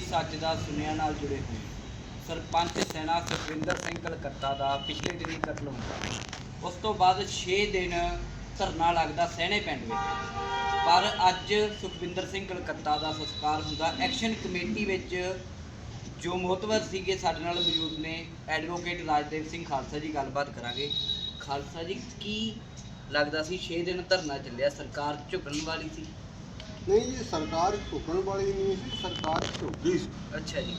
ਸੱਚ ਦਾ ਸੁਨਿਆ ਨਾਲ ਜੁੜੇ ਹੋਏ। ਸਰਪੰਚ ਸੈਨਾ ਸੁਖਵਿੰਦਰ ਸਿੰਘ ਕਲਕੱਤਾ ਦਾ ਪਿਛਲੇ ਦਿਨੀ ਕਤਲ ਹੁੰਦਾ ਉਸ ਤੋਂ ਬਾਅਦ 6 ਦਿਨ ਧਰਨਾ ਲੱਗਦਾ ਸਹਿਣੇ ਪਿੰਡ ਵਿੱਚ। ਪਰ ਅੱਜ ਸੁਖਵਿੰਦਰ ਸਿੰਘ ਕਲਕੱਤਾ ਦਾ ਸੰਸਕਾਰ ਹੁੰਦਾ। ਐਕਸ਼ਨ ਕਮੇਟੀ ਵਿੱਚ ਜੋ ਮੋਹਤਵਰ ਸੀਗੇ ਸਾਡੇ ਨਾਲ ਮੌਜੂਦ ਨੇ, ਐਡਵੋਕੇਟ ਰਾਜਦੇਵ ਸਿੰਘ ਖਾਲਸਾ ਜੀ, ਗੱਲਬਾਤ ਕਰਾਂਗੇ। ਖਾਲਸਾ ਜੀ, ਕੀ ਲੱਗਦਾ ਸੀ 6 ਦਿਨ ਧਰਨਾ ਚੱਲਿਆ? ਸਰਕਾਰ ਝੁਕਣ ਵਾਲੀ ਸੀ। ਨਹੀਂ ਜੀ ਸਰਕਾਰ ਝੁਕਣ ਵਾਲੀ ਨਹੀਂ ਸੀ ਸਰਕਾਰ ਝੁਕੀ ਸੀ। ਅੱਛਾ ਜੀ।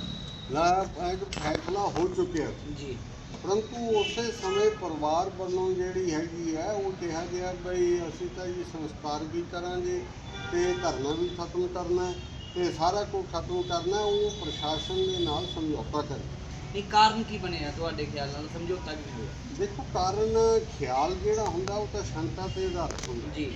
ਲਾ ਇੱਕ ਫੈਸਲਾ ਹੋ ਚੁੱਕਿਆ ਜੀ। ਪਰੰਤੂ ਉਸੇ ਸਮੇਂ ਪਰਿਵਾਰ ਵੱਲੋਂ ਜਿਹੜੀ ਹੈਗੀ ਹੈ ਉਹ ਕਿਹਾ ਗਿਆ ਬਈ ਅਸੀਂ ਤਾਂ ਜੀ ਸੰਸਕਾਰ ਵੀ ਕਰਾਂਗੇ ਤੇ ਧਰਨਾ ਵੀ ਖਤਮ ਕਰਨਾ ਤੇ ਸਾਰਾ ਕੁਝ ਖਤਮ ਕਰਨਾ ਉਹ ਪ੍ਰਸ਼ਾਸਨ ਦੇ ਨਾਲ ਸਮਝੌਤਾ ਕਰੇ ਇਹ ਕਾਰਨ ਕੀ ਬਣਿਆ ਤੁਹਾਡੇ ਖਿਆਲ ਨਾਲ? ਸਮਝੌਤਾ ਕਿਵੇਂ ਹੋਇਆ? ਦੇਖੋ ਕਾਰਨ ਖਿਆਲ ਜਿਹੜਾ ਹੁੰਦਾ ਉਹ ਤਾਂ ਸ਼ੰਕਾ ਤੇ ਆਧਾਰਿਤ ਹੁੰਦਾ। ਜੀ।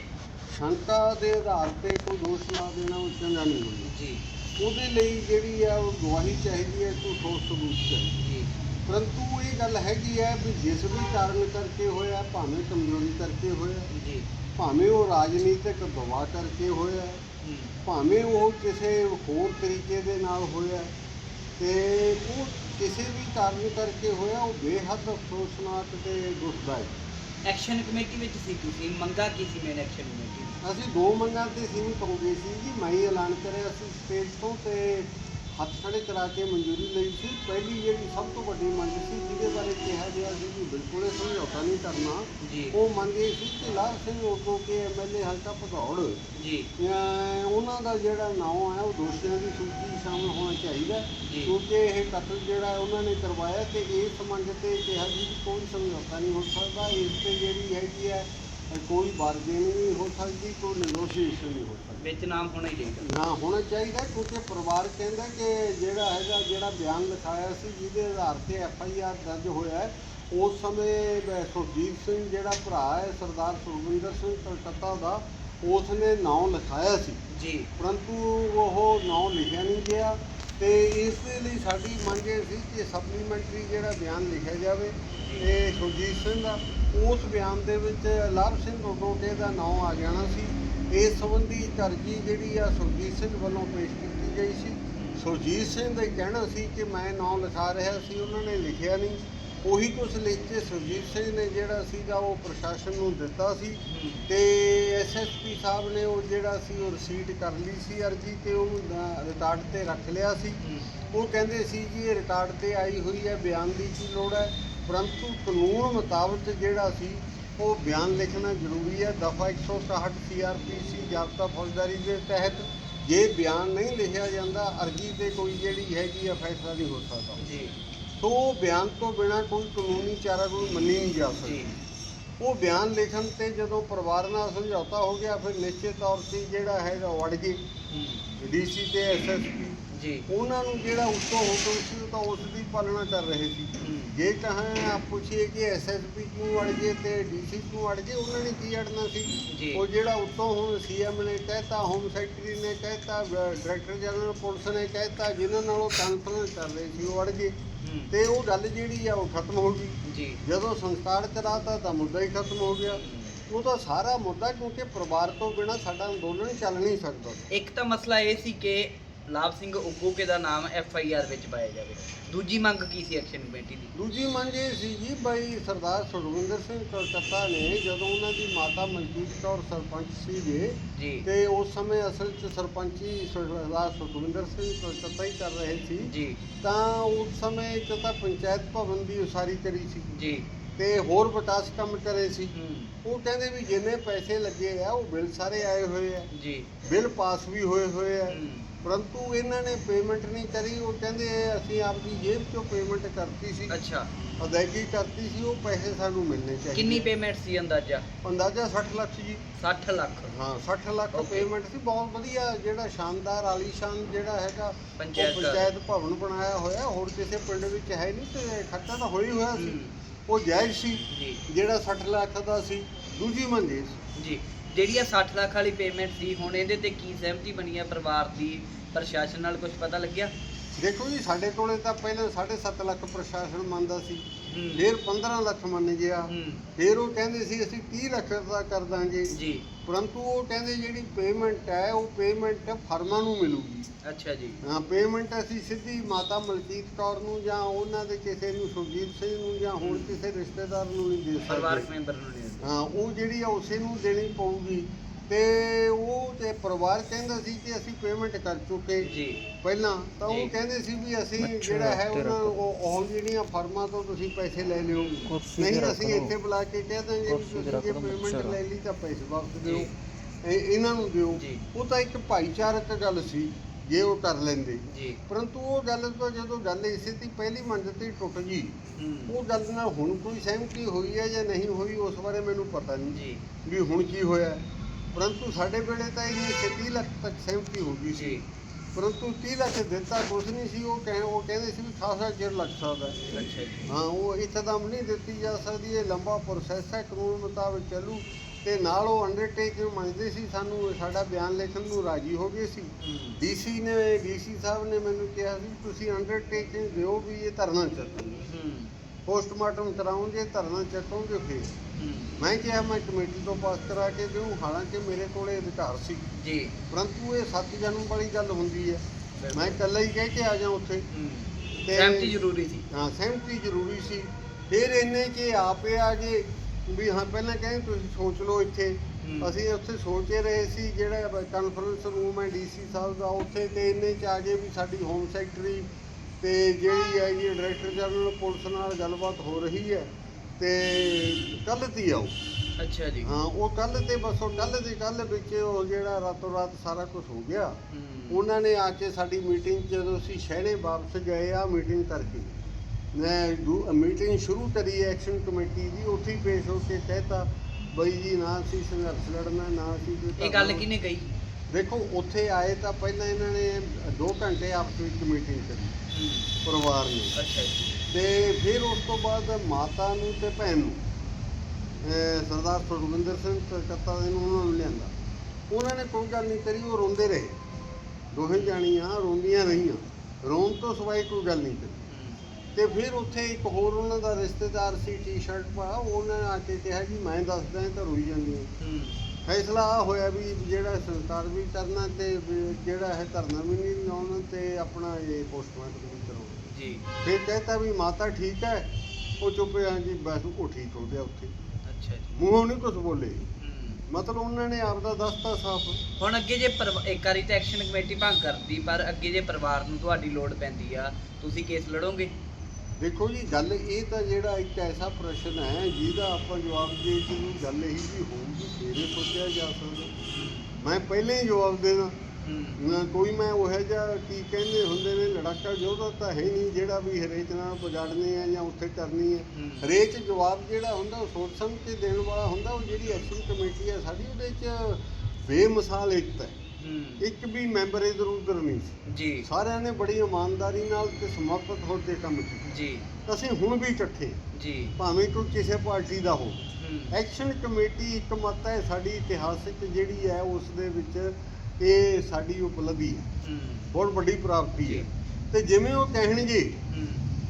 ਸ਼ੰਕਾ ਦੇ ਆਧਾਰ ਤੇ ਕੋਈ ਦੋਸ਼ ਲਾ ਦੇਣਾ ਉਹ ਚੰਗਾ ਨਹੀਂ ਹੁੰਦਾ। ਜੀ। ਉਹਦੇ ਲਈ ਜਿਹੜੀ ਆ ਉਹ ਗਵਾਹੀ ਚਾਹੀਦੀ ਹੈ ਕੋਈ ਠੋਸ ਸਬੂਤ ਚਾਹੀਦਾ। ਜੀ। ਪਰੰਤੂ ਇਹ ਗੱਲ ਹੈਗੀ ਹੈ ਵੀ ਜਿਸ ਵੀ ਕਾਰਨ ਕਰਕੇ ਹੋਇਆ ਭਾਵੇਂ ਕਮਜ਼ੋਰੀ ਕਰਕੇ ਹੋਇਆ ਜੀ। ਭਾਵੇਂ ਉਹ ਰਾਜਨੀਤਿਕ ਦਬਾਅ ਕਰਕੇ ਹੋਇਆ ਭਾਵੇਂ ਉਹ ਕਿਸੇ ਹੋਰ ਤਰੀਕੇ ਦੇ ਨਾਲ ਹੋਇਆ ਤੇ ਉਹ ਕਿਸੇ ਵੀ ਕਾਰਨ ਕਰਕੇ ਹੋਇਆ ਉਹ ਬੇਹੱਦ ਅਫਸੋਸਨਾਕ ਤੇ ਦੁਖਦਾਇਕ। ਐਕਸ਼ਨ ਕਮੇਟੀ ਵਿੱਚ ਸੀ ਤੁਸੀਂ, ਮੰਗਾ ਕੀ ਸੀ ਮੇਨ ਐਕਸ਼ਨ ਕਮੇਟੀ ਅਸੀਂ ਦੋ ਮੰਗਾਂ ਤੇ ਸੀਮਿਤ ਹੋ ਗਏ ਸੀ ਜੀ, ਮਾਈ ਐਲਾਨ ਕਰਿਆ ਸੀ ਸਟੇਜ ਤੋਂ ਤੇ ਹੱਥ ਖੜੇ ਕਰਾ ਕੇ ਮਨਜ਼ੂਰੀ ਲਈ ਸੀ। ਪਹਿਲੀ ਜਿਹੜੀ ਸਭ ਤੋਂ ਵੱਡੀ ਮੰਗ ਸੀ ਜਿਹਦੇ ਬਾਰੇ ਕਿਹਾ ਗਿਆ ਸੀ ਕਿ ਬਿਲਕੁਲ ਇਹ ਸਮਝੌਤਾ ਨਹੀਂ ਕਰਨਾ। ਜੀ। ਉਹ ਮੰਗ ਇਹ ਸੀ ਕਿ ਲਾਭ ਸਿੰਘ ਉਦੋਂ ਕੇ ਐਮਐਲਏ ਹਲਕਾ ਭਦੌੜ ਜੀ। ਉਹਨਾਂ ਦਾ ਜਿਹੜਾ ਨਾਮ ਹੈ ਉਹ ਦੋਸ਼ੀਆਂ ਦੀ ਸੂਚੀ ਸ਼ਾਮਲ ਹੋਣਾ ਚਾਹੀਦਾ। ਜੀ। ਕਿਉਂਕਿ ਇਹ ਕਤਲ ਜਿਹੜਾ ਉਹਨਾਂ ਨੇ ਕਰਵਾਇਆ ਤੇ ਇਸ ਸੰਬੰਧ ਤੇ ਕਿਹਾ ਜੀ ਕਿ ਕੋਈ ਸਮਝੌਤਾ ਨਹੀਂ ਹੋ ਸਕਦਾ। ਇਸ ਤੇ ਜਿਹੜੀ ਹੈਗੀ ਹੈ ਕੋਈ ਬਾਰਗੇਨਿੰਗ ਨਹੀਂ ਹੋ ਸਕਦੀ ਕੋਈ ਨੈਗੋਸ਼ੀਏਸ਼ਨ ਨਹੀਂ ਹੋ ਸਕਦੀ। ਵਿੱਚ ਨਾਮ ਹੋਣਾ ਹੀ ਚਾਹੀਦਾ। ਨਾ ਹੋਣਾ ਚਾਹੀਦਾ ਕਿਉਂਕਿ ਪਰਿਵਾਰ ਕਹਿੰਦਾ ਕਿ ਜਿਹੜਾ ਹੈਗਾ ਜਿਹੜਾ ਬਿਆਨ ਲਿਖਾਇਆ ਸੀ ਜਿਹਦੇ ਆਧਾਰ ਤੇ ਐਫ ਆਈ ਆਰ ਦਰਜ ਹੋਇਆ ਹੈ, ਉਸ ਸਮੇਂ ਸੁਰਜੀਤ ਸਿੰਘ ਜਿਹੜਾ ਭਰਾ ਹੈ ਸਰਦਾਰ ਸੁਖਵਿੰਦਰ ਸਿੰਘ ਕਲਕੱਤਾ ਦਾ ਉਸ ਨੇ ਨਾਮ ਲਿਖਾਇਆ ਸੀ। ਜੀ। ਪਰੰਤੂ ਉਹ ਨਾਮ ਲਿਖਿਆ ਨਹੀਂ ਗਿਆ ਤੇ ਇਸ ਦੇ ਲਈ ਸਾਡੀ ਮੰਗ ਇਹ ਸੀ ਕਿ ਸਪਲੀਮੈਂਟਰੀ ਜਿਹੜਾ ਬਿਆਨ ਲਿਖਿਆ ਜਾਵੇ ਤੇ ਸੁਰਜੀਤ ਸਿੰਘ ਦਾ। ਉਸ ਬਿਆਨ ਦੇ ਵਿੱਚ ਲਾਭ ਸਿੰਘ ਗੋਗੋਟੇ ਦਾ ਨਾਮ ਆ ਜਾਣਾ ਸੀ। ਇਸ ਸੰਬੰਧੀ ਅਰਜੀ ਜਿਹੜੀ ਆ ਸੁਰਜੀਤ ਸਿੰਘ ਵੱਲੋਂ ਪੇਸ਼ ਕੀਤੀ ਗਈ ਸੀ। ਸੁਰਜੀਤ ਸਿੰਘ ਦਾ ਕਹਿਣਾ ਸੀ ਕਿ ਮੈਂ ਨਾਮ ਲਿਖਾ ਰਿਹਾ ਸੀ ਉਹਨਾਂ ਨੇ ਲਿਖਿਆ ਨਹੀਂ। ਉਹੀ ਕੁਝ ਲਿਖ ਕੇ ਸੁਰਜੀਤ ਸਿੰਘ ਨੇ ਜਿਹੜਾ ਸੀਗਾ ਉਹ ਪ੍ਰਸ਼ਾਸਨ ਨੂੰ ਦਿੱਤਾ ਸੀ ਹੂੰ, ਤੇ ਐਸਐਸਪੀ ਸਾਹਿਬ ਨੇ ਉਹ ਜਿਹੜਾ ਸੀ ਉਹ ਰਸੀਟ ਕਰ ਲਈ ਸੀ ਅਰਜੀ ਤੇ ਉਹ ਰਿਕਾਰਡ ਤੇ ਰੱਖ ਲਿਆ ਸੀ। ਉਹ ਕਹਿੰਦੇ ਸੀ ਜੀ ਇਹ ਰਿਕਾਰਡ ਤੇ ਆਈ ਹੋਈ ਹੈ ਬਿਆਨ ਦੀ ਕੀ ਲੋੜ ਹੈ? ਪਰੰਤੂ ਕਾਨੂੰਨ ਮੁਤਾਬਕ ਜਿਹੜਾ ਸੀ ਉਹ ਬਿਆਨ ਲਿਖਣਾ ਜ਼ਰੂਰੀ ਹੈ। ਦਫਾ 167 ਸੀਆਰਪੀਸੀ ਜਾਬਤਾ ਫੌਜਦਾਰੀ ਦੇ ਤਹਿਤ ਜੇ ਬਿਆਨ ਨਹੀਂ ਲਿਖਿਆ ਜਾਂਦਾ ਅਰਜੀ ਤੇ ਕੋਈ ਜਿਹੜੀ ਹੈਗੀ ਆ ਫੈਸਲਾ ਨਹੀਂ ਹੋ ਸਕਦਾ। ਜੀ। ਸੋ ਉਹ ਬਿਆਨ ਤੋਂ ਬਿਨਾ ਕੋਈ ਕਾਨੂੰਨੀ ਚਾਰਾ ਕੋਈ ਮੰਨੀ ਨਹੀਂ ਜਾ ਸਕਦੀ। ਉਹ ਬਿਆਨ ਲਿਖਣ ਤੇ ਜਦੋਂ ਪਰਿਵਾਰ ਨਾਲ ਸਮਝੌਤਾ ਹੋ ਗਿਆ ਫਿਰ ਨਿਸ਼ਚਿਤ ਤੌਰ ਤੇ ਜਿਹੜਾ ਹੈਗਾ ਵੜ ਹੂੰ, ਡੀਸੀ ਤੇ ਐਸਐਸਪੀ ਜੀ। ਉਹਨਾਂ ਨੂੰ ਜਿਹੜਾ ਉੱਤੋਂ ਹੁਕਮ ਸੀ ਉਹ ਤਾਂ ਉਸ ਦੀ ਪਾਲਣਾ ਕਰ ਰਹੇ ਸੀ। ਜੇ ਕਹਾਂ ਆਪ ਪੁੱਛੀਏ ਕਿ ਐਸਐਸਪੀ ਕਿਉਂ ਅੜ ਗਏ ਤੇ ਡੀਸੀ ਕਿਉਂ ਅੜ ਗਏ ਉਹਨਾਂ ਨੇ ਕੀ ਅੜਨਾ ਸੀ? ਉਹ ਜਿਹੜਾ ਉੱਤੋਂ ਹੁਣ ਸੀਐਮ ਨੇ ਕਹਿਤਾ ਹੋਮ ਸੈਕਟਰੀ ਨੇ ਕਹਿਤਾ ਡਾਇਰੈਕਟਰ ਜਨਰਲ ਪੁਲਿਸ ਨੇ ਕਹਿਤਾ ਜਿਨ੍ਹਾਂ ਨਾਲ ਉਹ ਕਾਨਫਰੰਸ ਕਰ ਰਹੇ ਸੀ ਉਹ ਅੜ ਗਏ। ਤੇ ਉਹ ਗੱਲ ਜਿਹੜੀ ਆ ਉਹ ਖਤਮ ਹੋ ਗਈ। ਜਦੋਂ ਸੰਸਕਾਰ ਕਰਾਤਾ ਤਾਂ ਮੁੱਦਾ ਹੀ ਖਤਮ ਹੋ ਗਿਆ। ਉਹ ਤਾਂ ਸਾਰਾ ਮੁੱਦਾ ਕਿਉਂਕਿ ਪਰਿਵਾਰ ਤੋਂ ਬਿਨਾ ਸਾਡਾ ਅੰਦੋਲਨ ਚੱਲ ਨਹੀਂ ਸਕਦਾ। ਇੱਕ ਤਾਂ ਮਸਲਾ ਇਹ ਸੀ ਕਿ ਲਾਭ ਸਿੰਘ ਉਗੋਕੇ ਦਾ ਨਾਮ ਐਫ ਆਈ ਆਰ ਵਿੱਚ ਪਾਇਆ ਜਾਵੇ। ਦੂਜੀ ਮੰਗ ਕੀ ਸੀ ਐਕਸ਼ਨ ਕਮੇਟੀ ਦੀ? ਦੂਜੀ ਮੰਗ ਇਹ ਸੀ ਜੀ ਬਈ ਸਰਦਾਰ ਸੁਖਵਿੰਦਰ ਸਿੰਘ ਕਲਕੱਤਾ ਨੇ ਜਦੋਂ ਉਹਨਾਂ ਦੀ ਮਾਤਾ ਮਨਜੀਤ ਕੌਰ ਸਰਪੰਚ ਸੀਗੇ ਜੀ। ਤੇ ਉਸ ਸਮੇਂ ਅਸਲ 'ਚ ਸਰਪੰਚੀ ਸਰਦਾਰ ਸੁਖਵਿੰਦਰ ਸਿੰਘ ਕਲਕੱਤਾ ਹੀ ਕਰ ਰਹੇ ਸੀ ਜੀ। ਤਾਂ ਉਸ ਸਮੇਂ 'ਚ ਤਾਂ ਪੰਚਾਇਤ ਭਵਨ ਦੀ ਉਸਾਰੀ ਕਰੀ ਸੀ। ਜੀ। ਤੇ ਹੋਰ ਵਿਕਾਸ ਕੰਮ ਕਰੇ ਸੀ। ਉਹ ਕਹਿੰਦੇ ਵੀ ਜਿੰਨੇ ਪੈਸੇ ਲੱਗੇ ਆ ਉਹ ਬਿੱਲ ਸਾਰੇ ਆਏ ਹੋਏ ਆ। ਜੀ। ਬਿੱਲ ਪਾਸ ਵੀ ਹੋਏ ਹੋਏ ਆ। ਪਰੰਤੂ ਇਹਨਾਂ ਨੇ ਪੇਮੈਂਟ ਨਹੀਂ ਕਰੀ। ਉਹ ਕਹਿੰਦੇ ਅਸੀਂ ਆਪਦੀ ਜੇਬ ਚੋਂ ਪੇਮੈਂਟ ਕਰਤੀ ਸੀ। ਅੱਛਾ। ਅਦਾਇਗੀ ਕਰਤੀ ਸੀ ਉਹ ਪੈਸੇ ਸਾਨੂੰ ਮਿਲਣੇ ਚਾਹੀਦੇ। ਕਿੰਨੀ ਪੇਮੈਂਟ ਸੀ ਅੰਦਾਜ਼ਾ? ਅੰਦਾਜ਼ਾ 60 ਲੱਖ ਜੀ। 60 ਲੱਖ। ਹਾਂ 60 ਲੱਖ. ਪੇਮੈਂਟ ਸੀ। ਬਹੁਤ ਵਧੀਆ ਜਿਹੜਾ ਸ਼ਾਨਦਾਰ ਆਲੀਸ਼ਾਨ ਜਿਹੜਾ ਹੈਗਾ ਪੰਚਾਇਤ। ਭਵਨ ਬਣਾਇਆ ਹੋਇਆ। ਹੋਰ ਕਿਸੇ ਪਿੰਡ ਵਿੱਚ ਹੈ ਨਹੀਂ ਤੇ ਖਰਚਾ ਤਾਂ ਹੋਈ ਹੋਇਆ ਸੀ। ਉਹ ਜਾਇਜ਼ ਸੀ। ਜਿਹੜਾ 60 ਲੱਖ ਦਾ ਸੀ ਦੂਜੀ ਮੰਜ਼ੀ ਸੀ। ਜੀ। ਜਿਹੜੀ ਆ 60 ਲੱਖ ਵਾਲੀ ਪੇਮੈਂਟ ਸੀ ਹੁਣ ਇਹਦੇ ਤੇ ਕੀ ਸਹਿਮਤੀ ਬਣੀ ਹੈ ਪਰਿਵਾਰ ਦੀ? ਪ੍ਰਸ਼ਾਸਨ ਨਾਲ ਕੁਝ ਪਤਾ ਲੱਗਿਆ? ਦੇਖੋ ਜੀ ਸਾਡੇ ਕੋਲੇ ਤਾਂ ਪਹਿਲਾਂ 7.5 ਲੱਖ ਪ੍ਰਸ਼ਾਸਨ ਮੰਨਦਾ ਸੀ। ਹੂੰ, ਫਿਰ 15 ਲੱਖ ਮੰਨ ਗਿਆ। ਹੂੰ, ਫਿਰ ਉਹ ਕਹਿੰਦੇ ਸੀ ਅਸੀਂ 30 ਲੱਖ ਦਾ ਕਰ ਦਾਂਗੇ। ਜੀ। ਪਰੰਤੂ ਉਹ ਕਹਿੰਦੇ ਜਿਹੜੀ ਪੇਮੈਂਟ ਹੈ ਉਹ ਪੇਮੈਂਟ ਫਰਮਾਂ ਨੂੰ ਮਿਲੂਗੀ। ਅੱਛਾ ਜੀ। ਹਾਂ ਪੇਮੈਂਟ ਅਸੀਂ ਸਿੱਧੀ ਮਾਤਾ ਮਲਕੀਤ ਕੌਰ ਨੂੰ ਜਾਂ ਉਹਨਾਂ ਦੇ ਕਿਸੇ ਨੂੰ ਸੁਰਜੀਤ ਸਿੰਘ ਨੂੰ ਜਾਂ ਹੋਰ ਕਿਸੇ ਰਿਸ਼ਤੇਦਾਰ ਨੂੰ ਨਹੀਂ ਦੇ ਪਰਿਵਾਰਕ ਸਕਦੇ ਮੈਂਬਰ ਨੂੰ ਨਹੀਂ। ਹਾਂ ਉਹ ਜਿਹੜੀ ਆ ਉਸੇ ਨੂੰ ਦੇਣੀ ਪਊਗੀ। ਤੇ ਉਹ ਤੇ ਪਰਿਵਾਰ ਕਹਿੰਦਾ ਸੀ ਕਿ ਅਸੀਂ ਪੇਮੈਂਟ ਕਰ ਚੁੱਕੇ ਜੀ ਪਹਿਲਾਂ ਤਾਂ। ਉਹ ਕਹਿੰਦੇ ਸੀ ਵੀ ਅਸੀਂ ਜਿਹੜਾ ਹੈ ਉਹਨਾਂ ਉਹ ਉਹ ਜਿਹੜੀਆਂ ਫਰਮਾਂ ਤੋਂ ਤੁਸੀਂ ਪੈਸੇ ਲੈ ਲਿਓ ਨਹੀਂ ਅਸੀਂ। ਇੱਥੇ ਬੁਲਾ ਕੇ ਕਹਿ ਦਾਂਗੇ ਤੁਸੀਂ ਜੇ ਪੇਮੈਂਟ। ਲੈ ਲਈ ਤਾਂ ਪੈਸੇ ਵਾਪਸ। ਦਿਓ ਇਹ ਇਹਨਾਂ ਨੂੰ ਦਿਓ। ਉਹ ਤਾਂ ਇੱਕ ਭਾਈਚਾਰਕ ਗੱਲ ਸੀ ਜੇ ਉਹ ਕਰ ਲੈਂਦੇ ਜੀ ਪਰੰਤੂ ਉਹ ਗੱਲ ਤੋਂ ਜਦੋਂ ਗੱਲ ਇਸੇ ਦੀ ਪਹਿਲੀ ਮੰਜ਼ਿਲ ਤੇ ਟੁੱਟ ਗਈ ਉਹ ਗੱਲ ਨਾਲ ਹੁਣ ਕੋਈ ਸਹਿਮਤੀ ਹੋਈ ਹੈ ਜਾਂ ਨਹੀਂ ਹੋਈ ਉਸ ਬਾਰੇ ਮੈਨੂੰ ਪਤਾ ਨਹੀਂ ਜੀ ਵੀ ਹੁਣ ਕੀ ਹੋਇਆ ਪਰੰਤੂ ਸਾਡੇ ਵੇਲੇ ਤਾਂ ਇੰਨੀ 30 ਲੱਖ ਤੱਕ ਸਹਿਮਤੀ ਹੋ ਗਈ ਸੀ। ਪਰੰਤੂ 30 ਲੱਖ ਦਿੱਤਾ ਕੁਛ ਨਹੀਂ ਸੀ ਉਹ ਕਹੇ ਉਹ ਕਹਿੰਦੇ ਸੀ ਵੀ ਖਾਸਾ ਚਿਰ ਲੱਗ ਸਕਦਾ ਹੈ। ਉਹ ਇੱਕਦਮ ਨਹੀਂ ਦਿੱਤੀ ਜਾ ਸਕਦੀ ਇਹ ਲੰਬਾ ਪ੍ਰੋਸੈਸ ਹੈ ਕਾਨੂੰਨ ਮੁਤਾਬਕ ਚੱਲੂ। ਤੇ ਨਾਲ ਉਹ ਅੰਡਰਟੇਕਿੰਗ ਮੰਗਦੇ ਸੀ ਸਾਨੂੰ ਸਾਡਾ ਬਿਆਨ ਲਿਖਣ ਨੂੰ ਰਾਜੀ ਹੋ ਗਏ ਸੀ। ਹੂੰ ਡੀਸੀ ਨੇ ਡੀਸੀ ਸਾਹਿਬ ਨੇ ਮੈਨੂੰ ਕਿਹਾ ਸੀ ਤੁਸੀਂ ਅੰਡਰਟੇਕਿੰਗ ਦਿਓ ਵੀ ਇਹ ਧਰਨਾ ਹੂੰ। ਪੋਸਟਮਾਰਟਮ ਕਰਾਉਂਗੇ ਧਰਨਾ ਚੱਕੋਗੇ ਫਿਰ। ਮੈਂ ਕਿਹਾ ਮੈਂ ਕਮੇਟੀ ਤੋਂ ਪਾਸ ਕਰਾ ਕੇ ਦਿਉ ਹਾਲਾਂਕਿ ਮੇਰੇ ਕੋਲੇ ਅਧਿਕਾਰ ਸੀ। ਜੀ। ਪਰੰਤੂ ਇਹ ਸੱਤ ਜਨਮ ਵਾਲੀ ਗੱਲ ਹੁੰਦੀ ਹੈ। ਮੈਂ ਇਕੱਲਾ ਹੀ ਕਹਿ ਕੇ ਆ ਜਾ ਉੱਥੇ। ਤੇ- ਸਹਿਮਤੀ ਜ਼ਰੂਰੀ ਸੀ। ਹਾਂ ਸਹਿਮਤੀ ਜ਼ਰੂਰੀ ਸੀ। ਫਿਰ ਇੰਨੇ ਕਿ ਆਪੇ ਆ ਗਏ ਵੀ ਹਾਂ ਪਹਿਲਾਂ ਕਹਿੰਦੇ ਤੁਸੀਂ ਸੋਚ ਲਓ ਇੱਥੇ। ਅਸੀਂ ਉੱਥੇ ਸੋਚ ਰਹੇ ਸੀ ਜਿਹੜਾ ਕਾਨਫਰੰਸ ਰੂਮ ਹੈ ਡੀਸੀ ਸਾਹਿਬ ਦਾ ਉੱਥੇ ਤੇ ਇੰਨੇ ਚ ਆ ਗਏ ਵੀ ਸਾਡੀ ਹੋਮ ਸੈਕਟਰੀ ਤੇ ਜਿਹੜੀ ਹੈ ਜੀ ਡਾਇਰੈਕਟਰ ਜਨਰਲ ਪੁਲਿਸ ਨਾਲ ਗੱਲਬਾਤ ਹੋ ਰਹੀ ਹੈ। ਤੇ ਕੱਲ੍ਹ ਤੀ ਆਓ। ਅੱਛਾ ਜੀ। ਹਾਂ ਉਹ ਕੱਲ ਤੇ ਬਸ ਉਹ ਕੱਲ ਦੀ ਕੱਲ ਵਿੱਚ ਉਹ ਜਿਹੜਾ ਰਾਤੋਂ ਰਾਤ ਸਾਰਾ ਕੁਝ ਹੋ ਗਿਆ। ਉਹਨਾਂ ਨੇ ਆ ਕੇ ਸਾਡੀ ਮੀਟਿੰਗ ਜਦੋਂ ਅਸੀਂ ਸ਼ਹਿਰੇ ਵਾਪਸ ਗਏ ਆ ਮੀਟਿੰਗ ਕਰਕੇ। ਮੈਂ ਮੀਟਿੰਗ ਸ਼ੁਰੂ ਕਰੀ ਐਕਸ਼ਨ ਕਮੇਟੀ ਦੀ ਉੱਥੇ ਪੇਸ਼ ਹੋ ਕੇ ਕਹਿਤਾ ਬਈ ਜੀ ਨਾ ਅਸੀਂ ਸੰਘਰਸ਼ ਲੜਨਾ ਨਾ ਅਸੀਂ ਕੋਈ ਇਹ ਗੱਲ ਕਿਹਨੇ ਕਹੀ? ਦੇਖੋ ਉੱਥੇ ਆਏ ਤਾਂ ਪਹਿਲਾਂ ਇਹਨਾਂ ਨੇ 2 ਘੰਟੇ ਆਪਸ ਵਿੱਚ ਮੀਟਿੰਗ ਕਰੀ। ਪਰਿਵਾਰ ਨੇ। ਅੱਛਾ ਜੀ। ਤੇ ਫਿਰ ਉਸ ਤੋਂ ਬਾਅਦ ਮਾਤਾ ਨੂੰ ਤੇ ਭੈਣ ਨੂੰ ਸਰਦਾਰ ਸੁਖਵਿੰਦਰ ਸਿੰਘ ਕਲਕੱਤਾ ਦੇ ਨੂੰ ਉਹਨਾਂ ਨੂੰ ਲਿਆਂਦਾ। ਉਹਨਾਂ ਨੇ ਕੋਈ ਗੱਲ ਨਹੀਂ ਕਰੀ ਉਹ ਰੋਂਦੇ ਰਹੇ। ਦੋਹੇ ਜਾਣੀਆਂ ਰੋਂਦੀਆਂ ਰਹੀਆਂ। ਰੋਣ ਤੋਂ ਸਿਵਾਏ ਕੋਈ ਗੱਲ ਨਹੀਂ ਕਰੀ। ਤੇ ਫਿਰ ਉੱਥੇ ਇੱਕ ਹੋਰ ਉਹਨਾਂ ਦਾ ਰਿਸ਼ਤੇਦਾਰ ਸੀ ਟੀ-ਸ਼ਰਟ ਪਾ ਉਹਨਾਂ ਨੇ ਆ ਕੇ ਕਿਹਾ ਜੀ ਮੈਂ ਦੱਸਦਾ ਤਾਂ ਰੋਈ ਜਾਂਦੀ ਹੈ। ਫੈਸਲਾ ਆ ਹੋਇਆ ਵੀ ਜਿਹੜਾ ਸੰਸਕਾਰ ਵੀ ਕਰਨਾ ਤੇ ਜਿਹੜਾ ਹੈ ਧਰਨਾ ਵੀ ਨਹੀਂ ਲਾਉਣਾ ਤੇ ਆਪਣਾ ਇਹ ਪੋਸਟਮਾਰਟਮ ਜੀ। ਫਿਰ ਕਹਤਾ ਵੀ ਮਾਤਾ ਠੀਕ ਹੈ। ਉਹ ਚੁੱਪ ਆ ਜੀ ਬਸ ਉਹ ਠੀਕ ਹੋ ਗਿਆ ਉੱਥੇ। ਅੱਛਾ ਜੀ। ਮੂੰਹੋਂ ਨਹੀਂ ਕੁਝ ਬੋਲੇ। ਹੂੰ। ਮਤਲਬ ਉਹਨਾਂ ਨੇ ਆਪਦਾ ਦੱਸਤਾ ਸਾਫ਼। ਹੁਣ ਅੱਗੇ ਜੇ ਪਰਿਵਾ- ਇੱਕ ਵਾਰੀ ਤਾਂ ਐਕਸ਼ਨ ਕਮੇਟੀ ਭੰਗ ਕਰਦੀ ਪਰ ਅੱਗੇ ਜੇ ਪਰਿਵਾਰ ਨੂੰ ਤੁਹਾਡੀ ਲੋੜ ਪੈਂਦੀ ਆ ਤੁਸੀਂ ਕੇਸ ਲੜੋਗੇ? ਦੇਖੋ ਜੀ ਗੱਲ ਇਹ ਤਾਂ ਜਿਹੜਾ ਇੱਕ ਐਸਾ ਪ੍ਰਸ਼ਨ ਹੈ ਜਿਹਦਾ ਆਪਾਂ ਜਵਾਬ ਦੇ ਕੇ ਨੂੰ ਗੱਲ ਇਹੀ ਵੀ ਹੋਊਗੀ ਫਿਰ ਸੋਚਿਆ ਜਾ ਸਕਦਾ। ਮੈਂ ਪਹਿਲਾਂ ਹੀ ਜਵਾਬ ਦੇਣਾ। ਨਾ ਕੋਈ ਮੈਂ ਉਹ ਜਿਹਾ ਕੀ ਕਹਿੰਦੇ ਹੁੰਦੇ ਨੇ ਲੜਾਕਾ ਯੋਧਾ ਤਾਂ ਹੈ ਨਹੀਂ ਜਿਹੜਾ ਵੀ ਹਰੇਕ ਨਾਲ ਪੁਜਾੜਨੇ ਆ ਜਾਂ ਉੱਥੇ ਕਰਨੀ ਹੈ ਹੂੰ। ਹਰੇਕ ਜਵਾਬ ਜਿਹੜਾ ਹੁੰਦਾ ਉਹ ਸੋਚ ਸਮਝ ਕੇ ਦੇਣ ਵਾਲਾ ਹੁੰਦਾ ਉਹ ਜਿਹੜੀ ਐਕਸ਼ਨ ਕਮੇਟੀ ਹੈ ਸਾਡੀ ਉਹਦੇ 'ਚ ਬੇਮਿਸਾਲ ਏਕਤਾ ਹੈ। ਹੂੰ। ਇੱਕ ਵੀ ਮੈਂਬਰ ਇਧਰ ਉਧਰ ਨਹੀਂ ਸੀ। ਜੀ। ਸਾਰਿਆਂ ਨੇ ਬੜੀ ਇਮਾਨਦਾਰੀ ਨਾਲ ਤੇ ਸਮਰਪਿਤ ਹੋ ਕੇ ਕੰਮ ਕੀਤਾ। ਜੀ। ਅਸੀਂ ਹੁਣ ਵੀ ਇਕੱਠੇ ਹਾਂ, ਜੀ। ਭਾਵੇਂ ਕੋਈ ਕਿਸੇ ਪਾਰਟੀ ਦਾ ਹੋ ਹੂੰ। ਐਕਸ਼ਨ ਕਮੇਟੀ ਇੱਕ ਮਤ ਹੈ ਸਾਡੀ ਇਤਿਹਾਸਿਕ ਜਿਹੜੀ ਹੈ ਉਸ ਦੇ ਵਿੱਚ ਇਹ ਸਾਡੀ ਉਪਲਬਧੀ ਹੈ। ਬਹੁਤ ਵੱਡੀ ਪ੍ਰਾਪਤੀ। ਹੈ। ਤੇ ਜਿਵੇਂ ਉਹ ਕਹਿਣਗੇ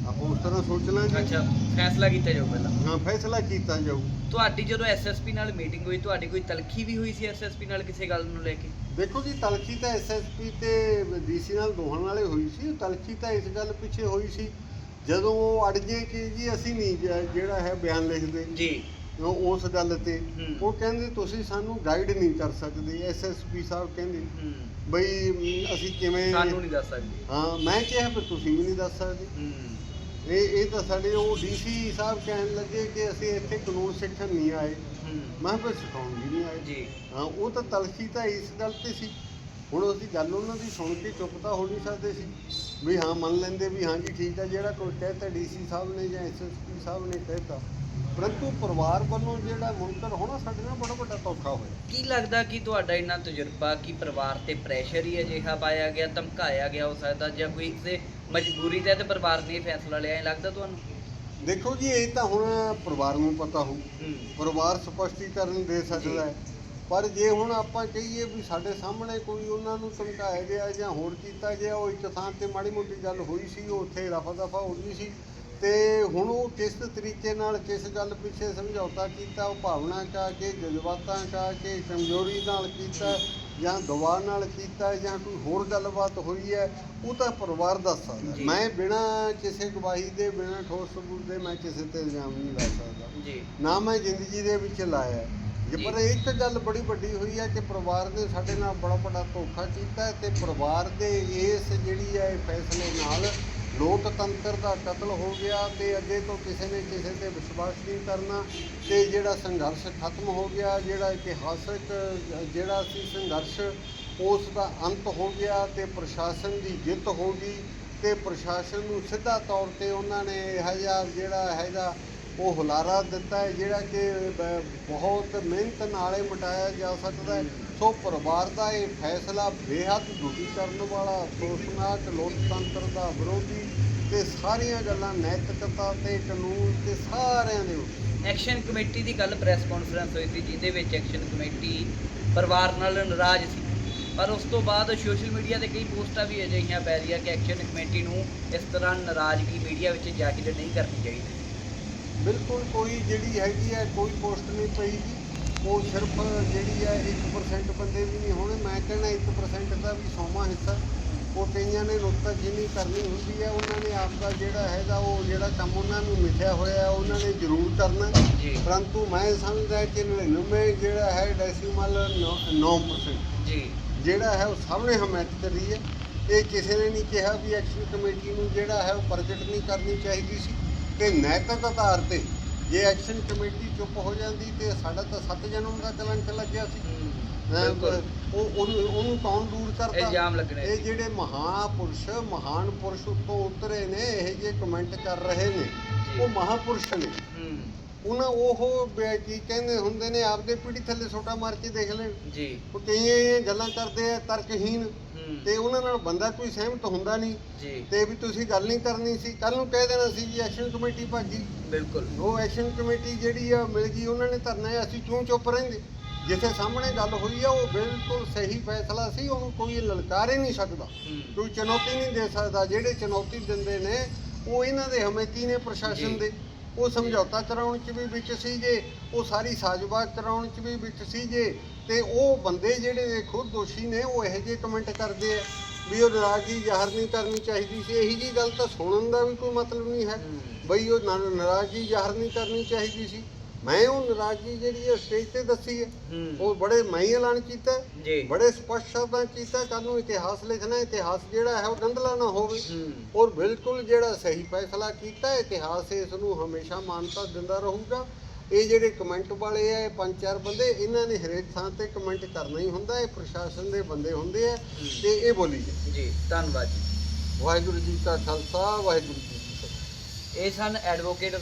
ਆਪਾਂ ਉਸ ਤਰ੍ਹਾਂ ਸੋਚ ਲਾਂਗੇ। ਅੱਛਾ ਫੈਸਲਾ ਕੀਤਾ ਜਾਊ ਪਹਿਲਾਂ। ਹਾਂ ਫੈਸਲਾ ਕੀਤਾ ਜਾਊ। ਤੁਹਾਡੀ ਜਦੋਂ ਐਸਐਸਪੀ ਨਾਲ ਮੀਟਿੰਗ ਹੋਈ ਤੁਹਾਡੀ ਕੋਈ ਤਲਖੀ ਵੀ ਹੋਈ ਸੀ ਐਸਐਸਪੀ ਨਾਲ ਕਿਸੇ ਗੱਲ ਨੂੰ ਲੈ ਕੇ? ਦੇਖੋ ਜੀ ਤਲਖੀ ਤਾਂ ਐਸਐਸਪੀ ਤੇ ਡੀਸੀ ਨਾਲ ਦੋਹਾਂ ਨਾਲੇ ਹੋਈ ਸੀ। ਤਲਖੀ ਤਾਂ ਇਸ ਗੱਲ ਪਿੱਛੇ ਹੋਈ ਸੀ। ਜਦੋਂ ਉਹ ਅੜ ਗਏ ਕਿ ਜੀ ਅਸੀਂ ਨਹੀਂ ਜਿਹੜਾ ਹੈ ਬਿਆਨ ਲਿਖਦੇ। ਜੀ। ਉਹ ਉਸ ਗੱਲ ਤੇ ਹੂੰ। ਉਹ ਕਹਿੰਦੇ ਤੁਸੀਂ ਸਾਨੂੰ ਗਾਈਡ ਨਹੀਂ ਕਰ ਸਕਦੇ ਐਸਐਸਪੀ ਸਾਹਿਬ ਕਹਿੰਦੇ ਹੂੰ। ਬਈ ਮ, ਅਸੀਂ ਕਿਵੇਂ ਸਾਨੂੰ ਨਹੀਂ ਦੱਸ ਸਕਦੇ। ਹਾਂ ਮੈਂ ਕਿਹਾ ਫਿਰ ਤੁਸੀਂ ਵੀ ਨਹੀਂ ਦੱਸ ਸਕਦੇ। ਹੂੰ। ਇਹ ਇਹ ਤਾਂ ਸਾਡੇ ਉਹ ਡੀਸੀ ਸਾਹਿਬ ਕਹਿਣ ਲੱਗੇ ਕਿ ਅਸੀਂ ਇੱਥੇ ਕਾਨੂੰਨ ਸਿੱਖਣ ਨਹੀਂ ਆਏ। ਹੂੰ। ਮੈਂ ਫਿਰ ਸਿਖਾਉਣ ਵੀ ਨਹੀਂ ਆਏ। ਜੀ। ਹਾਂ ਉਹ ਤਾਂ ਤਲਖੀ ਤਾਂ ਇਸ ਗੱਲ ਤੇ ਸੀ। ਹੁਣ ਅਸੀਂ ਗੱਲ ਉਹਨਾਂ ਦੀ ਸੁਣ ਕੇ ਚੁੱਪ ਤਾਂ ਹੋ ਨਹੀਂ ਸਕਦੇ ਸੀ। ਵੀ ਹਾਂ ਮੰਨ ਲੈਂਦੇ ਵੀ ਹਾਂ ਜੀ ਠੀਕ ਆ ਜਿਹੜਾ ਕੋਈ ਕਹਿਤਾ ਡੀਸੀ ਸਾਹਿਬ ਨੇ ਜਾਂ ਐਸਐਸਪੀ ਸਾਹਿਬ ਨੇ ਕਹਿਤਾ ਪਰੰਤੂ ਪਰਿਵਾਰ ਵੱਲੋਂ ਜਿਹੜਾ ਮੁਨਕਰ ਹੋਣਾ ਸਾਡੇ ਨਾਲ ਬੜਾ ਵੱਡਾ ਧੋਖਾ ਹੋਇਆ। ਕੀ ਲੱਗਦਾ ਕਿ ਤੁਹਾਡਾ ਇੰਨਾ ਤਜਰਬਾ ਕਿ ਪਰਿਵਾਰ ਤੇ ਪ੍ਰੈਸ਼ਰ ਹੀ ਅਜਿਹਾ ਪਾਇਆ ਗਿਆ ਧਮਕਾਇਆ ਗਿਆ ਹੋ ਸਕਦਾ ਜਾਂ ਕੋਈ ਕਿਸੇ ਮਜਬੂਰੀ ਤੇ ਤੇ ਪਰਿਵਾਰ ਨੇ ਇਹ ਫੈਸਲਾ ਲਿਆ ਇਹ ਲੱਗਦਾ ਤੁਹਾਨੂੰ? ਦੇਖੋ ਜੀ ਇਹ ਤਾਂ ਹੁਣ ਪਰਿਵਾਰ ਨੂੰ ਪਤਾ ਹੋਊ। ਹੂੰ। ਪਰਿਵਾਰ ਸਪਸ਼ਟੀਕਰਨ ਦੇ ਸਕਦਾ ਹੈ। ਪਰ ਜੇ ਹੁਣ ਆਪਾਂ ਕਹੀਏ ਵੀ ਸਾਡੇ ਸਾਹਮਣੇ ਕੋਈ ਉਹਨਾਂ ਨੂੰ ਧਮਕਾਇਆ ਗਿਆ ਜਾਂ ਹੋਰ ਕੀਤਾ ਗਿਆ ਉਹ ਇੱਕ ਥਾਂ ਤੇ ਮਾੜੀ ਮੋਟੀ ਗੱਲ ਹੋਈ ਸੀ ਉਹ ਉੱਥੇ ਰਫਾ ਦਫਾ ਹੋ ਗਈ ਸੀ। ਤੇ ਹੁਣ ਉਹ ਕਿਸ ਤਰੀਕੇ ਨਾਲ ਕਿਸ ਗੱਲ ਪਿੱਛੇ ਸਮਝੌਤਾ ਕੀਤਾ ਉਹ ਭਾਵਨਾ ਕਾ ਕੇ ਜਜ਼ਬਾਤਾਂ ਕਾ ਕੇ ਕਮਜ਼ੋਰੀ ਨਾਲ ਕੀਤਾ ਜਾਂ ਦਵਾ ਨਾਲ ਕੀਤਾ ਜਾਂ ਕੋਈ ਹੋਰ ਗੱਲਬਾਤ ਹੋਈ ਹੈ ਉਹ ਤਾਂ ਪਰਿਵਾਰ ਦੱਸ ਸਕਦਾ। ਮੈਂ ਬਿਨਾਂ ਕਿਸੇ ਗਵਾਹੀ ਦੇ ਬਿਨਾਂ ਠੋਸ ਸਬੂਤ ਦੇ ਮੈਂ ਕਿਸੇ ਤੇ ਇਲਜ਼ਾਮ ਨਹੀਂ ਲਾ ਸਕਦਾ ਜੀ ਨਾ ਮੈਂ ਜ਼ਿੰਦਗੀ ਦੇ ਵਿੱਚ ਲਾਇਆ। ਜੇ। ਪਰ ਇੱਕ ਗੱਲ ਬੜੀ ਵੱਡੀ ਹੋਈ ਹੈ ਕਿ ਪਰਿਵਾਰ ਨੇ ਸਾਡੇ ਨਾਲ ਬੜਾ ਵੱਡਾ ਧੋਖਾ ਕੀਤਾ ਤੇ ਪਰਿਵਾਰ ਦੇ ਇਸ ਜਿਹੜੀ ਹੈ ਇਹ ਫੈਸਲੇ ਨਾਲ ਲੋਕਤੰਤਰ ਦਾ ਕਤਲ ਹੋ ਗਿਆ ਤੇ ਅੱਗੇ ਤੋਂ ਕਿਸੇ ਨੇ ਕਿਸੇ ਤੇ ਵਿਸ਼ਵਾਸ ਨਹੀਂ ਕਰਨਾ ਤੇ ਜਿਹੜਾ ਸੰਘਰਸ਼ ਖਤਮ ਹੋ ਗਿਆ, ਜਿਹੜਾ ਇਤਿਹਾਸਕ, ਜਿਹੜਾ ਸੀ ਸੰਘਰਸ਼, ਉਸ ਦਾ ਅੰਤ ਹੋ ਗਿਆ ਤੇ ਪ੍ਰਸ਼ਾਸਨ ਦੀ ਜਿੱਤ ਹੋ ਗਈ ਤੇ ਪ੍ਰਸ਼ਾਸਨ ਨੂੰ ਸਿੱਧਾ ਤੌਰ ਤੇ ਉਹਨਾਂ ਨੇ ਇਹੋ ਜਿਹਾ ਜਿਹੜਾ ਹੈਗਾ ਉਹ ਹੁਲਾਰਾ ਦਿੱਤਾ ਹੈ, ਜਿਹੜਾ ਕਿ ਬ- ਬਹੁਤ ਮਿਹਨਤ ਨਾਲੇ ਮਟਾਇਆ ਜਾ ਸਕਦਾ ਹੈ। ਸੋ ਪਰਿਵਾਰ ਦਾ ਇਹ ਫੈਸਲਾ ਬੇਹੱਦ ਦੁਖੀ ਕਰਨ ਵਾਲਾ ਅਫਸੋਸਨਾਕ ਲੋਕਤੰਤਰ ਦਾ ਵਿਰੋਧੀ ਤੇ ਸਾਰੀਆਂ ਗੱਲਾਂ ਨੈਤਿਕਤਾ ਤੇ ਕਾਨੂੰਨ ਤੇ ਸਾਰਿਆਂ ਦੇ ਉੱਤੇ। ਐਕਸ਼ਨ ਕਮੇਟੀ ਦੀ ਕੱਲ ਪ੍ਰੈਸ ਕਾਨਫਰੰਸ ਹੋਈ ਸੀ, ਜਿਹਦੇ ਵਿੱਚ ਐਕਸ਼ਨ ਕਮੇਟੀ ਪਰਿਵਾਰ ਨਾਲ ਨਾਰਾਜ਼ ਸੀ। ਪਰ ਉਸ ਤੋਂ ਬਾਅਦ ਸੋਸ਼ਲ ਮੀਡੀਆ ਤੇ ਕਈ ਪੋਸਟਾਂ ਵੀ ਅਜਿਹੀਆਂ ਪੈ ਰਹੀਆਂ ਕਿ ਐਕਸ਼ਨ ਕਮੇਟੀ ਨੂੰ ਇਸ ਤਰ੍ਹਾਂ ਨਾਰਾਜ਼ਗੀ ਮੀਡੀਆ ਵਿੱਚ ਜ਼ਾਹਿਰ ਨਹੀਂ ਕਰਨੀ ਚਾਹੀਦੀ। ਬਿਲਕੁਲ ਕੋਈ ਜਿਹੜੀ ਹੈਗੀ ਹੈ ਕੋਈ ਪੋਸਟ ਨਹੀਂ ਪਈ ਜੀ। ਉਹ ਸਿਰਫ ਜਿਹੜੀ ਹੈ 1% ਬੰਦੇ ਵੀ ਨਹੀਂ ਹੋਣੇ। ਮੈਂ ਕਹਿੰਦਾ 1% ਦਾ ਵੀ ਸੋਮਾ ਹਿੱਸਾ। ਉਹ ਕਈਆਂ ਨੇ ਨੁਕਤਾਚੀਨੀ ਕਰਨੀ ਹੁੰਦੀ ਹੈ ਉਹਨਾਂ ਨੇ ਆਪ ਦਾ ਜਿਹੜਾ ਹੈਗਾ ਉਹ ਜਿਹੜਾ ਕੰਮ ਉਹਨਾਂ ਨੂੰ ਮਿਥਿਆ ਹੋਇਆ ਉਹਨਾਂ ਨੇ ਜ਼ਰੂਰ ਕਰਨਾ। ਪਰੰਤੂ ਮੈਂ ਸਮਝਦਾ ਕਿ 99 ਜਿਹੜਾ ਹੈ ਡੈਸੀਮਲ 9% ਜੀ। ਜਿਹੜਾ ਹੈ ਉਹ ਸਾਹਮਣੇ ਹਮਾਇਤ ਕਰੀ ਹੈ। ਇਹ ਕਿਸੇ ਨੇ ਨਹੀਂ ਕਿਹਾ ਵੀ ਐਕਸ਼ਨ ਕਮੇਟੀ ਨੂੰ ਜਿਹੜਾ ਹੈ ਉਹ ਪ੍ਰਗਟ ਨਹੀਂ ਕਰਨੀ ਚਾਹੀਦੀ ਸੀ। ਤੇ ਨੈਤਿਕ ਆਧਾਰ ਤੇ ਜੇ ਐਕਸ਼ਨ ਕਮੇਟੀ ਚੁੱਪ ਹੋ ਜਾਂਦੀ ਤੇ ਸਾਡਾ ਤਾਂ ਸੱਤ ਜਨਮ ਦਾ ਕਲੰਕ ਲੱਗਿਆ ਸੀ। ਬਿਲਕੁਲ। ਉਹ ਉਹਨੂੰ ਉਹਨੂੰ ਕੌਣ ਦੂਰ ਕਰਦਾ? ਇਲਜ਼ਾਮ ਲੱਗਣੇ ਇਹ ਸੀ। ਜਿਹੜੇ ਮਹਾਪੁਰਸ਼ ਮਹਾਨ ਪੁਰਸ਼ ਉੱਤੋਂ ਉਤਰੇ ਨੇ ਇਹ ਜੇ ਕਮੈਂਟ ਕਰ ਰਹੇ ਨੇ ਉਹ ਮਹਾਪੁਰਸ਼ ਨੇ। ਹੂੰ। ਉਹਨਾਂ ਉਹ ਬ- ਕੀ ਕਹਿੰਦੇ ਹੁੰਦੇ ਨੇ ਆਪਦੇ ਪੀੜੀ ਥੱਲੇ ਛੋਟਾ ਮਾਰ ਕੇ ਦੇਖ ਲੈਣ। ਜੀ। ਉਹ ਇਹ ਗੱਲਾਂ ਕਰਦੇ ਆ ਤਰਕਹੀਨ ਹੂੰ ਤੇ ਉਹਨਾਂ ਨਾਲ ਬੰਦਾ ਕੋਈ ਸਹਿਮਤ ਹੁੰਦਾ ਨਹੀਂ। ਜੀ। ਤੇ ਵੀ ਤੁਸੀਂ ਗੱਲ ਨਹੀਂ ਕਰਨੀ ਸੀ। ਕੱਲ ਨੂੰ ਕਹਿ ਦੇਣਾ ਸੀ ਜੀ ਐਕਸ਼ਨ ਕਮੇਟੀ ਭਾਜੀ। ਬਿਲਕੁਲ। ਉਹ ਐਕਸ਼ਨ ਕਮੇਟੀ ਜਿਹੜੀ ਆ ਮਿਲ ਗਈ ਉਹਨਾਂ ਨੇ ਧਰਨਾ ਅਸੀਂ ਕਿਉਂ ਚੁੱਪ ਰਹਿੰਦੇ। ਜਿੱਥੇ ਸਾਹਮਣੇ ਗੱਲ ਹੋਈ ਆ ਉਹ ਬਿਲਕੁਲ ਸਹੀ ਫੈਸਲਾ ਸੀ ਉਹਨੂੰ ਕੋਈ ਲਲਕਾਰ ਹੀ ਨਹੀਂ ਸਕਦਾ। ਕੋਈ ਚੁਣੌਤੀ ਨਹੀਂ ਦੇ ਸਕਦਾ। ਜਿਹੜੇ ਚੁਣੌਤੀ ਦਿੰਦੇ ਨੇ ਉਹ ਇਹਨਾਂ ਦੇ ਹਮੇਤੀ ਨੇ। ਪ੍ਰਸ਼ਾਸਨ ਦੇ। ਉਹ ਸਮਝੌਤਾ ਕਰਾਉਣ ਚ ਵੀ ਵਿੱਚ ਸੀਗੇ ਉਹ ਸਾਰੀ ਸਾਜ਼ਬਾਜ਼ ਕਰਾਉਣ ਚ ਵੀ ਵਿੱਚ ਸੀਗੇ ਤੇ ਉਹ ਬੰਦੇ ਜਿਹੜੇ ਖੁਦ ਦੋਸ਼ੀ ਨੇ ਉਹ ਇਹੋ ਜਿਹੇ ਕਮੈਂਟ ਕਰਦੇ ਆ ਵੀ ਉਹ ਨਾਰਾਜ਼ਗੀ ਜ਼ਾਹਰ ਨਹੀਂ ਕਰਨੀ ਚਾਹੀਦੀ ਸੀ। ਇਹੀ ਜੀ ਗੱਲ ਤਾਂ ਸੁਣਨ ਦਾ ਵੀ ਕੋਈ ਮਤਲਬ ਨਹੀਂ ਹੈ। ਬਈ ਉਹ ਨਾ- ਨਾਰਾਜ਼ਗੀ ਜ਼ਾਹਰ ਨਹੀਂ ਕਰਨੀ ਚਾਹੀਦੀ ਸੀ। ਮੈਂ ਉਹ ਨਾਰਾਜ਼ਗੀ ਜਿਹੜੀ ਹੈ ਸਟੇਜ ਤੇ ਦੱਸੀ ਹੈ। ਉਹ ਬੜੇ ਮੈਂ ਐਲਾਨ ਕੀਤਾ। ਬੜੇ ਸਪਸ਼ਟ ਸ਼ਬਦਾਂ ਕੀਤਾ ਕੱਲ ਨੂੰ ਇਤਿਹਾਸ ਲਿਖਣਾ ਇਤਿਹਾਸ ਜਿਹੜਾ ਹੈ ਉਹ ਗੰਦਲਾ ਨਾ ਹੋਵੇ। ਔਰ ਬਿਲਕੁਲ ਜਿਹੜਾ ਸਹੀ ਫੈਸਲਾ ਕੀਤਾ ਇਤਿਹਾਸ ਇਸ ਨੂੰ ਹਮੇਸ਼ਾ ਮਾਨਤਾ ਦਿੰਦਾ ਰਹੂਗਾ। ਇਹ ਜਿਹੜੇ ਕਮੈਂਟ ਵਾਲੇ ਆ ਇਹ ਪੰਜ ਚਾਰ ਬੰਦੇ ਇਹਨਾਂ ਨੇ ਹਰੇਕ ਥਾਂ ਤੇ ਕਮੈਂਟ ਕਰਨਾ ਹੀ ਹੁੰਦਾ ਇਹ ਪ੍ਰਸ਼ਾਸਨ ਦੇ ਬੰਦੇ ਹੁੰਦੇ ਆ ਤੇ ਇਹ ਬੋਲੀ ਜਾਂਦੇ ਜੀ ਧੰਨਵਾਦ ਜੀ। ਵਾਹਿਗੁਰੂ ਜੀ ਕਾ ਖਾਲਸਾ ਵਾਹਿਗੁਰੂ ਜੀ ਕੀ ਫਤਿਹ। ਇਹ ਸਨ ਐਡਵੋਕੇਟ